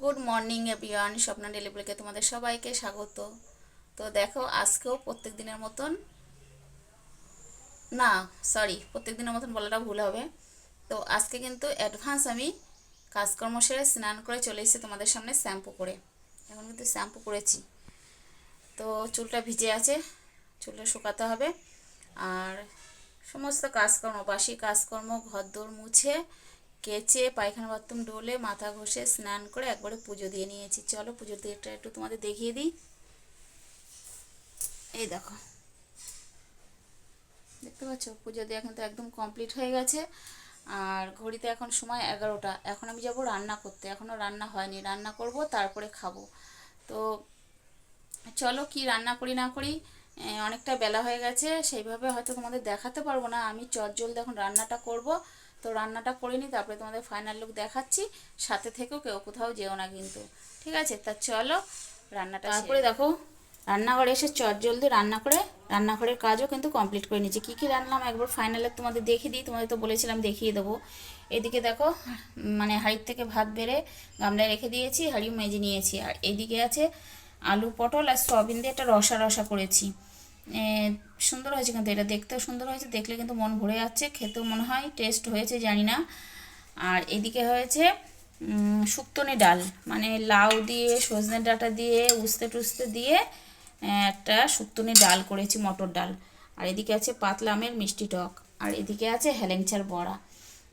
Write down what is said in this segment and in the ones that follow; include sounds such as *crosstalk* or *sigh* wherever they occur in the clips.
Good morning everyone Swapna ডেলিভারিকে তোমাদের সবাইকে স্বাগত। তো দেখো, আজকেও প্রত্যেক দিনের মতন না সরি প্রত্যেক দিনের মতন বলাটা ভুল হবে। তো আজকে কিন্তু অ্যাডভান্স আমি কাজকর্ম সেরে স্নান করে চলে এসেছি তোমাদের সামনে শ্যাম্পু করে। এখন কিন্তু শ্যাম্পু করেছি। তো চুলটা ভিজে আছে, চুলটা শুকাতে হবে। আর সমস্ত কাজকর্ম, বাসি কাজকর্ম ঘরদোর মুছে কেচে পায়খানা বাথরুম ডোলে মাথা ঘষে স্নান করে একবারে পুজো দিয়ে নিয়েছি। চলো পুজোর দিকটা একটু তোমাদের দেখিয়ে দিই। এই দেখো। দেখতে পাচ্ছ? পুজো দেওয়া কিন্তু একদম কমপ্লিট হয়ে গেছে। আর ঘড়িতে এখন সময় এগারোটা। এখন আমি যাব রান্না করতে। এখনও রান্না হয়নি। রান্না করব, তারপরে খাব। তো চলো কি রান্না করি না করি অনেকটা বেলা হয়ে গেছে। সেইভাবে হয়তো তোমাদের দেখাতে পারব না। আমি চটজলদি এখন রান্নাটা করব। তো রান্নাটা করে নিই তারপরে তোমাদের ফাইনাল লুক দেখাচ্ছি। সাথে থেকেও কেউ কোথাও যেও না কিন্তু। ঠিক আছে? তা চলো রান্নাটা তারপরে দেখো। রান্নাঘরে এসে চট জলদি রান্না করে রান্নাঘরের কাজও কিন্তু কমপ্লিট করে নিচ্ছি কী কী রান্নাম একবার ফাইনালে তোমাদের দেখিয়ে দিই তোমাদের তো বলেছিলাম দেখিয়ে দেবো। এদিকে দেখো মানে হাঁড়ির থেকে ভাত বেড়ে গামলায় রেখে দিয়েছি হাঁড়ি মেজে নিয়েছি। আর এদিকে আছে আলু পটল আর সয়াবিন দিয়ে একটা রসা রসা করেছি। সুন্দর হয়েছে কিন্তু এটা। দেখতেও সুন্দর হয়েছে, দেখলে কিন্তু মন ভরে যাচ্ছে, খেতেও মনে হয় টেস্ট হয়েছে, জানি না। আর এদিকে হয়েছে শুক্তনি ডাল। মানে লাউ দিয়ে, সজনে ডাঁটা দিয়ে, উস্তে টুস্তে দিয়ে একটা শুক্তনি ডাল করেছি, মটর ডাল। আর এদিকে আছে পাতলা আমের মিষ্টি টক। আর এদিকে আছে হেলেংচার বড়া।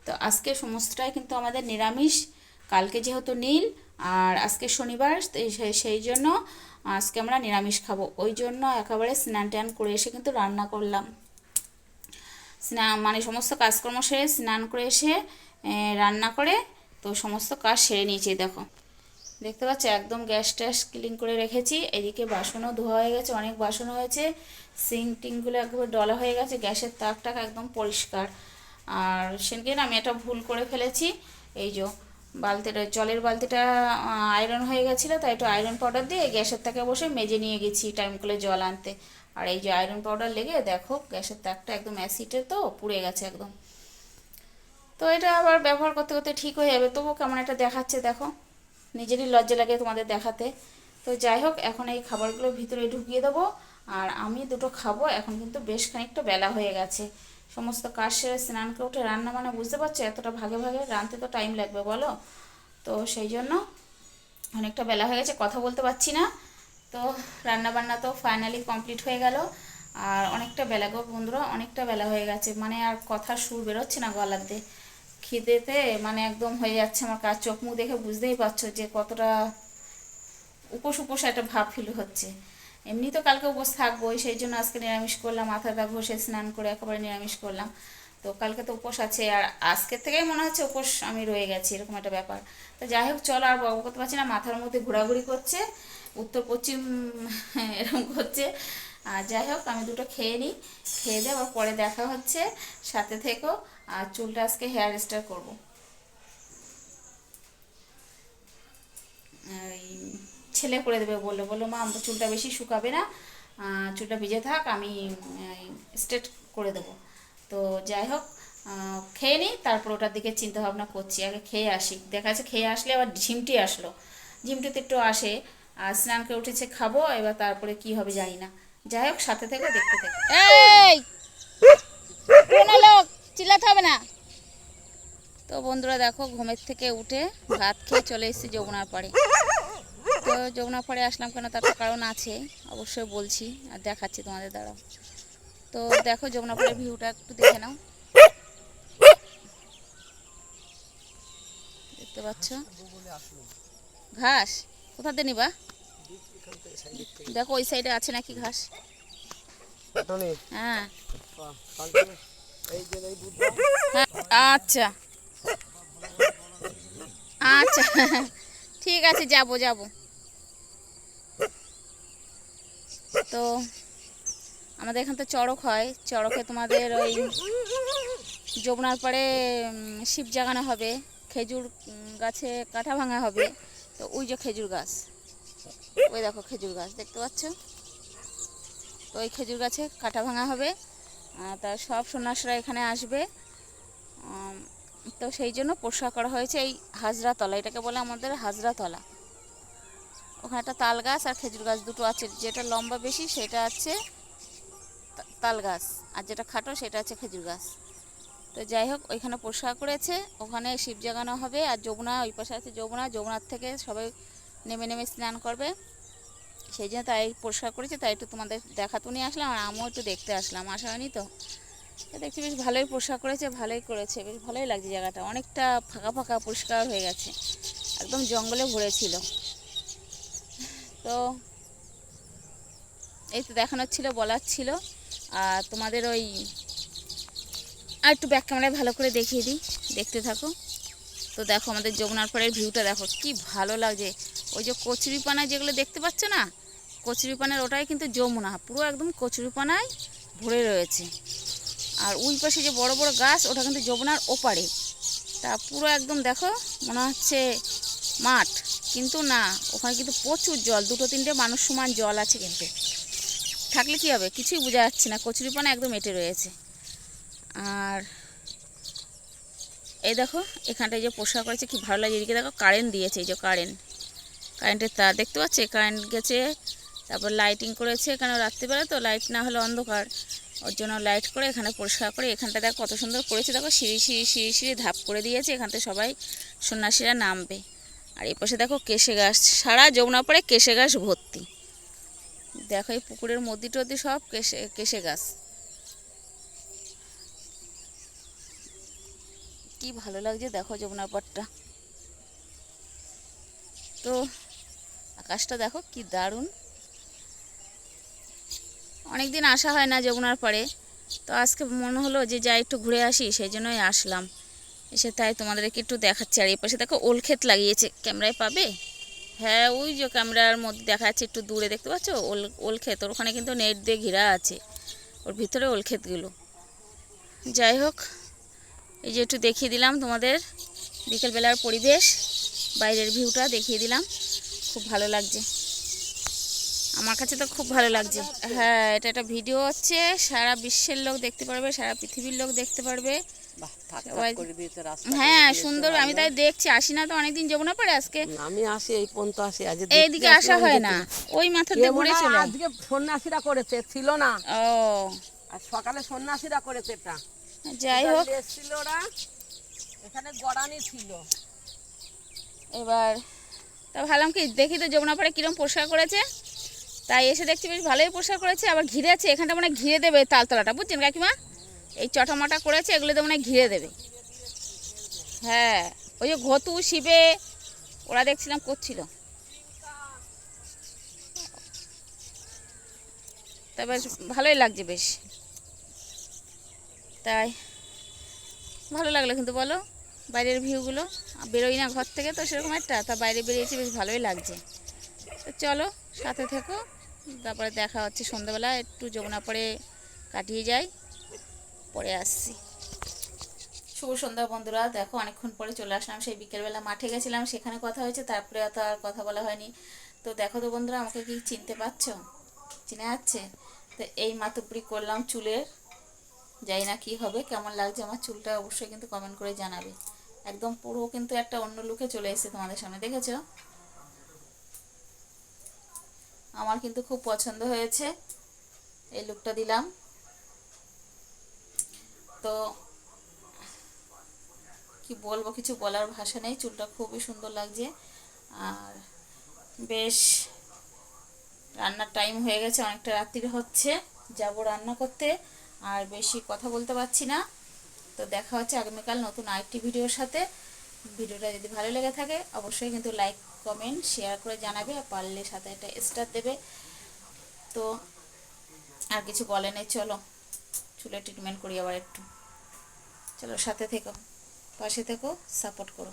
তো আজকে সমস্তটাই কিন্তু আমাদের নিরামিষ। কালকে যেহেতু নীল আর আজকে শনিবার, সেই- জন্য আজকে আমরা নিরামিষ খাব। ওই জন্য একেবারে স্নান টান করে এসে কিন্তু রান্না করলাম। স্নান মানে সমস্ত কাজকর্ম সেরে স্নান করে এসে রান্না করে তো সমস্ত কাজ সেরে নিয়েছি দেখো। দেখতে পাচ্ছ, একদম গ্যাস ট্যাস ক্লিন করে রেখেছি। এদিকে বাসনও ধোয়া হয়ে গেছে, অনেক বাসন হয়েছে। সিঙ্ক টিঙ্কগুলো একবার ডলা হয়ে গেছে, গ্যাসের তাক টাক একদম পরিষ্কার। আর সেদিকে না আমি এটা ভুল করে ফেলেছি, এই যে বালতিটা, জলের বালতিটা আয়রন হয়ে গেছিল, তাই একটু আয়রন পাউডার দিয়ে গ্যাসের তাকে বসে মেজে নিয়ে গেছি টাইম করে জল আনতে। আর এই যে আয়রন পাউডার লেগে, দেখো, গ্যাসের তাকটা একদম অ্যাসিডে তো পুড়ে গেছে একদম। তো এটা আবার ব্যবহার করতে করতে ঠিক হয়ে যাবে। তবুও কেমন একটা দেখাচ্ছে, দেখো। নিজেরই লজ্জা লাগে তোমাদের দেখাতে। তো যাই হোক, এখন এই খাবারগুলো ভিতরে ঢুকিয়ে দেবো। আর আমি দুটো খাব, এখন কিন্তু বেশ খানিকটা বেলা হয়ে গেছে। সমস্ত কাজ সেরে স্নান করে উঠে রান্না মানে বুঝতে পারছ? এতটা ভাগে ভাগে রাঁধতে তো টাইম লাগবে, বলো? তো সেই জন্য অনেকটা বেলা হয়ে গেছে, কথা বলতে পারছি না। তো রান্না বান্না তো ফাইনালি কমপ্লিট হয়ে গেল। আর অনেকটা বেলা গো বন্ধুরা, অনেকটা বেলা হয়ে গেছে। মানে আর কথার সুর বেরোচ্ছে না গলাতে খিদেতে মানে একদম হয়ে যাচ্ছে আমার কাজ। চোখ মুখ দেখে বুঝতেই পারছ যে কতটা উপোস উপোস একটা ভাব ফিল হচ্ছে। এমনি তো কালকে উপোস থাকবোই সেই জন্য আজকে নিরামিষ করলাম মাথাটা ঘষে স্নান করে একেবারে নিরামিষ করলাম। তো কালকে তো উপোস আছে, আর আজকের থেকেই মনে হচ্ছে উপোস আমি রয়ে গেছি, এরকম একটা ব্যাপার। তো যাই হোক, চলো আর বকবক করতে পারছি না, মাথার মধ্যে ঘোরাঘুরি করছে, উত্তর পশ্চিম *laughs* এরকম করছে। আর যাই হোক, আমি দুটো খেয়ে নিই, খেয়ে দিয়ে আবার পরে দেখা হচ্ছে, সাথে থেকেও আর চুলটা আজকে হেয়ার স্টাইল করব। এই ছেলে করে দেবে বলল। বলল, মা চুলটা বেশি শুকাবে না চুলটা ভিজে থাক, আমি স্ট্রেট করে দেবো। তো যাই হোক খেয়ে নিই তারপর ওটার দিকে চিন্তা ভাবনা করছি, আগে খেয়ে আসি। দেখা যাচ্ছে খেয়ে আসলে আবার ঝিমটি আসলো। ঝিমটিতে একটু আসে, আর স্নান করে উঠেছে, খাব, এবার তারপরে কি হবে জানি না। যাই হোক, সাথে থেকে, দেখতে থেকে। এই! লোক? চিল্লাতে হবে না। তো বন্ধুরা দেখো, ঘুমের থেকে উঠে ভাত খেয়ে চলে এসেছি যমুনার পাড়ে। তো যমুনার পাড়ে আসলাম কেন? তার কারণ আছে অবশ্যই বলছি আর দেখাচ্ছি তোমাদের দ্বারা। তো দেখো যমুনা পাড়ের ভিউটা একটু দেখে নাও। দেখতে পাচ্ছ? ঘাস? কোথাতে নিবা? দেখো ওই সাইডে আছে নাকি ঘাস? হ্যাঁ। আচ্ছা। আচ্ছা। ঠিক আছে যাব যাব। তো আমাদের এখান তো চড়ক হয়। চড়কে তোমাদের ওই যমুনার পরে শিব জাগানো হবে, খেজুর গাছে কাঠা ভাঙা হবে। তো ওই যে খেজুর গাছ। ওই দেখো খেজুর গাছ, দেখতে পাচ্ছ? তো ওই খেজুর গাছে কাঠা ভাঙা হবে। তা সব সন্ন্যাসরা এখানে আসবে। তো সেই জন্য পোষা করা হয়েছে এই হাজরাতলা এটাকে বলে আমাদের হাজরাতলা ওখানে একটা তাল গাছ আর খেজুর গাছ দুটো আছে। যেটা লম্বা বেশি সেটা আছে তাল গাছ। আর যেটা খাটো সেটা আছে খেজুর গাছ। তো যাই হোক, ওইখানে পরিষ্কার করেছে। ওখানে শিব জাগানো হবে আর যমুনা, ওই পাশে আছে যমুনা। যমুনার থেকে সবাই নেমে নেমে স্নান করবে। সেই জন্য তাই পরিষ্কার করেছে। তাই একটু তোমাদের দেখাতে নিয়ে আসলাম আর আমিও একটু দেখতে আসলাম। আসা হয়নি তো? দেখছি বেশ ভালোই পোশাক করেছে, ভালোই করেছে। বেশ ভালোই লাগছে জায়গাটা। অনেকটা ফাঁকা ফাঁকা পরিষ্কার হয়ে গেছে। একদম জঙ্গলে ভরে ছিল তো এই তো দেখানোর ছিল, বলার ছিল। আর তোমাদের ওই আর একটু ব্যাক ক্যামেরায় ভালো করে দেখিয়ে দিই, দেখতে থাকো। তো দেখো আমাদের যমুনার পরের ভিউটা দেখো, কি ভালো লাগছে। ওই যে কচুরিপানা যেগুলো দেখতে পাচ্ছ না, কচুরিপানার ওটাই কিন্তু যমুনা, পুরো একদম কচুরিপানায় ভরে রয়েছে। আর ওই পাশে যে বড় বড় গাছ, ওটা কিন্তু যমুনার ওপারে। তা পুরো একদম দেখো, মনে হচ্ছে মাঠ। কিন্তু না, ওখানে কিন্তু প্রচুর জল, দুটো তিনটে মানুষ সমান জল আছে কিন্তু। থাকলে কি হবে? কিছুই বোঝা যাচ্ছে না, কচুরিপানা একদম এঁটে রয়েছে। আর এই দেখো, এখানটায় যে পোশাক করেছে কি ভালো লাগে এদিকে দেখো কারেন্ট দিয়েছে, এই যে কারেন্ট কারেন্টের তার দেখতে পাচ্ছি? কারেন্ট গেছে, তারপর লাইটিং করেছে এখানে রাত্রিবেলা তো লাইট না হলে অন্ধকার। ওর জন্য লাইট করে এখানে পরিষ্কার করে এখানটা দেখো কত সুন্দর করেছে। দেখো সিঁড়ি সিঁড়ি সিঁড়ি সিঁড়ি ধাপ করে দিয়েছে এখানটা সবাই সন্ন্যাসীরা নামবে। আর এই পাশে দেখো কেশে গাছ। সারা যমুনা পরে কেশে গাছ ভর্তি। দেখো এই পুকুরের মধ্যে টদ্দি সব কেশে কেশে গাছ। কি ভালো লাগছে দেখো যমুনার পাড়টা। তো আকাশটা দেখো কি দারুণ। অনেক দিন আসা হয় না যমুনার পাড়ে। তো আজকে মনে হলো যে যাই একটু ঘুরে আসি, সেই জন্যই আসলাম। এসে তাই তোমাদেরকে একটু দেখাচ্ছি। আর এই পাশে দেখো ওল ক্ষেত লাগিয়েছে। ক্যামেরায় পাবে? হ্যাঁ ওই যে ক্যামেরার মধ্যে দেখা যাচ্ছে একটু দূরে, দেখতে পাচ্ছ? ওল ওল ক্ষেত। ওর ওখানে কিন্তু নেট দিয়ে ঘেরা আছে। ওর ভিতরে ওল ক্ষেতগুলো। যাই হোক, এই যে একটু দেখিয়ে দিলাম তোমাদের। বিকেলবেলার পরিবেশ, বাইরের ভিউটা দেখিয়ে দিলাম। খুব ভালো লাগছে। আমার কাছে তো খুব ভালো লাগছে। হ্যাঁ এটা একটা ভিডিও হচ্ছে। সারা বিশ্বের লোক দেখতে পারবে সারা পৃথিবীর লোক দেখতে পারবে। হ্যাঁ সুন্দর আমি তাই দেখছি। আসি না তো অনেকদিন যমুনা পড়ে আজকে আমি আসি এই পর্যন্ত আসি আজ এইদিকে আসা হয় না। ওই দিয়ে ঘুরে চলে। আজকে সন্ন্যাসীরা করেছে ছিল না। ও। আর সকালে সন্ন্যাসীরা করেছে এটা। যাই হোক। ওরা? এখানে গড়ানি ছিল। এবার তা ভাবলাম কি দেখি তো যমুনা পাড়ে কিরম পোশাক করেছে। তাই এসে দেখছি বেশ ভালোই পোশাক করেছে, আবার ঘিরেছে এখানটা মানে ঘিরে দেবে তালতলাটা, বুঝছেন কাকিমা? এই চটামটা করেছে, এগুলোতে মানে ঘিরে দেবে। হ্যাঁ ওই যে ঘতু, শিবে, ওরা দেখছিলাম করছিল। তা বেশ ভালোই লাগছে বেশ। তাই ভালো লাগল কিন্তু বলো, বাইরের ভিউগুলো বেরোই না ঘর থেকে, তো সেরকম একটা, তা বাইরে বেরিয়েছি, বেশ ভালোই লাগছে। চলো, সাথে থেকো। তারপরে দেখা হচ্ছে সন্ধ্যাবেলা, একটু যমুনা পরে কাটিয়ে যাই, পরে আসছি। শুভ সন্ধ্যা বন্ধুরা, দেখো অনেকক্ষণ পরে চলে আসলাম, সেই বিকেলবেলা মাঠে গেছিলাম, সেখানে কথা হয়েছে, তারপরে তো আর কথা বলা হয়নি। তো দেখো তো বন্ধুরা, আমাকে কি চিনতে পারছ? চিনে যাচ্ছে তো এই মাতুপুরি করলাম চুলের, জানি না কি হবে, কেমন লাগছে আমার চুলটা অবশ্যই কিন্তু কমেন্ট করে জানাবে। একদম পুরো কিন্তু একটা অন্য লুকে চলে এসেছে তোমাদের সামনে, দেখেছ? আমার কিন্তু খুব পছন্দ হয়েছে। এই লুকটা দিলাম। তো, কি বলব, কিছু বলার ভাষা নেই। চুলটা খুবই সুন্দর লাগছে। আর বেশ, রান্নার টাইম হয়ে গেছে, অনেকটা রাত্রি হচ্ছে। যাব রান্না করতে, আর বেশি কথা বলতে পারছি না। তো দেখা হচ্ছে আগামীকাল নতুন আরেকটি ভিডিওর সাথে। ভিডিওটা যদি ভালো লেগে থাকে, অবশ্যই কিন্তু লাইক কমেন্ট শেয়ার করে জানাবে আর পারলে সাথে একটা স্টার দেবে। তো আর কিছু বলে নেই, চলো। চুলে ট্রিটমেন্ট করি আবার একটু। চলো সাথে থেকো, পাশে থেকো সাপোর্ট করো।